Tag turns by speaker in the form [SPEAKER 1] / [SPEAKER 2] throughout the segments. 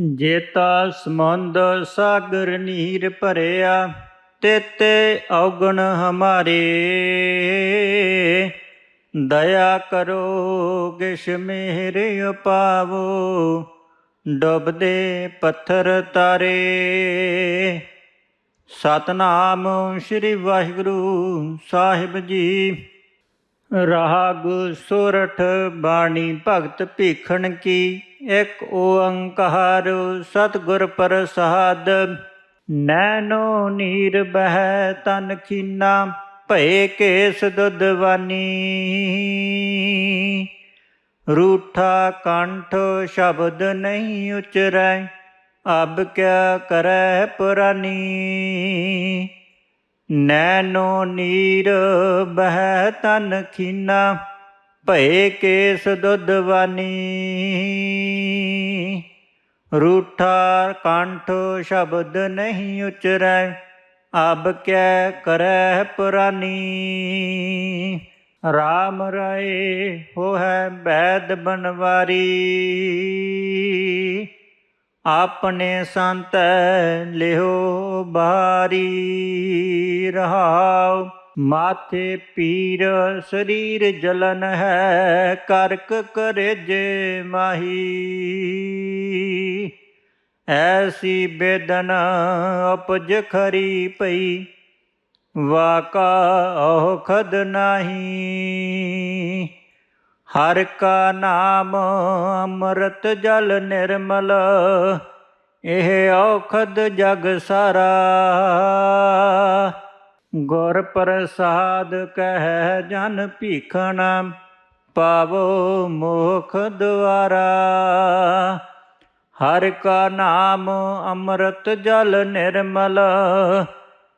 [SPEAKER 1] ਜੇਤਾ ਸਮੁੰਦ ਸਾਗਰ ਨੀਰ ਭਰਿਆ, ਤੇਤੇ ਔਗਣ ਹਮਾਰੇ। ਦਇਆ ਕਰੋ ਗਿਸ਼ ਮਿਹਰ ਉਪਾਵੋ ਡੁੱਬਦੇ ਪੱਥਰ ਤਾਰੇ। ਸਤਨਾਮ ਸ੍ਰੀ ਵਾਹਿਗੁਰੂ ਸਾਹਿਬ ਜੀ। ਰਾਗ ਸੁਰਠ ਬਾਣੀ ਭਗਤ ਭੀਖਣ ਕੀ। ਇੱਕ ਓੰਕਾਰ ਸਤਿਗੁਰ ਪ੍ਰਸਾਦ ਨੈਨੋ ਨੀਰ ਬਹਿ ਤਨ ਖੀਨਾ, ਭਏ ਕੇਸ ਦੁਦਵਾਨੀ ਰੂਠਾ ਕੰਠ ਸ਼ਬਦ ਨਹੀਂ ਉਚਰੈ, ਅਬ ਕਿਆ ਕਰੈ ਪੁਰਾਨੀ। ਨੈਨੋ ਨੀਰ ਬਹਿ ਤਨ ਖੀਨਾ, ਭਏ ਕੇਸ ਦੁਦਵਾਨੀ ਰੂਠਾ ਕੰਠ ਸ਼ਬਦ ਨਹੀਂ ਉਚਰੈ, ਅਬ ਕੈ ਕਰੈ ਪੁਰਾਨੀ। RAM ਰਾਏ ਹੋ ਹੈ ਬੈਦ ਬਨਵਾਰੀ। ਆਪਣੇ ਸੰਤ ਲਿਓ ਬਾਰੀ ਰਹਾਉ ਮਾਥੇ ਪੀਰ, ਸਰੀਰ ਜਲਨ ਹੈ, ਕਰਕ ਕਰੇ ਜੇ ਮਾਹੀ। ਐਸੀ ਬੇਦਨ ਉਪਜ ਖਰੀ ਪਈ, ਵਾਕਾ ਔਖਦ ਨਹੀਂ। ਹਰ ਕਾ ਨਾਮ ਅੰਮ੍ਰਿਤ ਜਲ ਨਿਰਮਲ, ਇਹ ਔਖਦ ਜਗ ਸਾਰਾ। ਗੁਰ ਪ੍ਰਸਾਦ ਕਹਿ ਜਨ ਭੀਖਣ, ਪਾਵੋ ਮੋਖ ਦੁਆਰਾ। ਹਰ ਕਾ ਨਾਮ ਅੰਮ੍ਰਿਤ ਜਲ ਨਿਰਮਲ,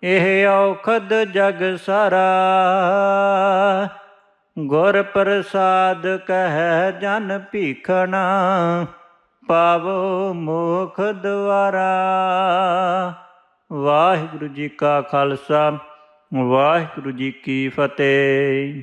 [SPEAKER 1] ਇਹ ਔਖਦ ਜਗ ਸਾਰਾ। ਗੁਰ ਪ੍ਰਸਾਦ ਕਹਿ ਜਨ ਭੀਖਣਾ, ਪਾਵੋ ਮੋਖ ਦੁਆਰਾ। ਵਾਹਿਗੁਰੂ ਜੀ ਕਾ ਖਾਲਸਾ, ਵਾਹਿਗੁਰੂ ਜੀ ਕੀ ਫਤਿਹ।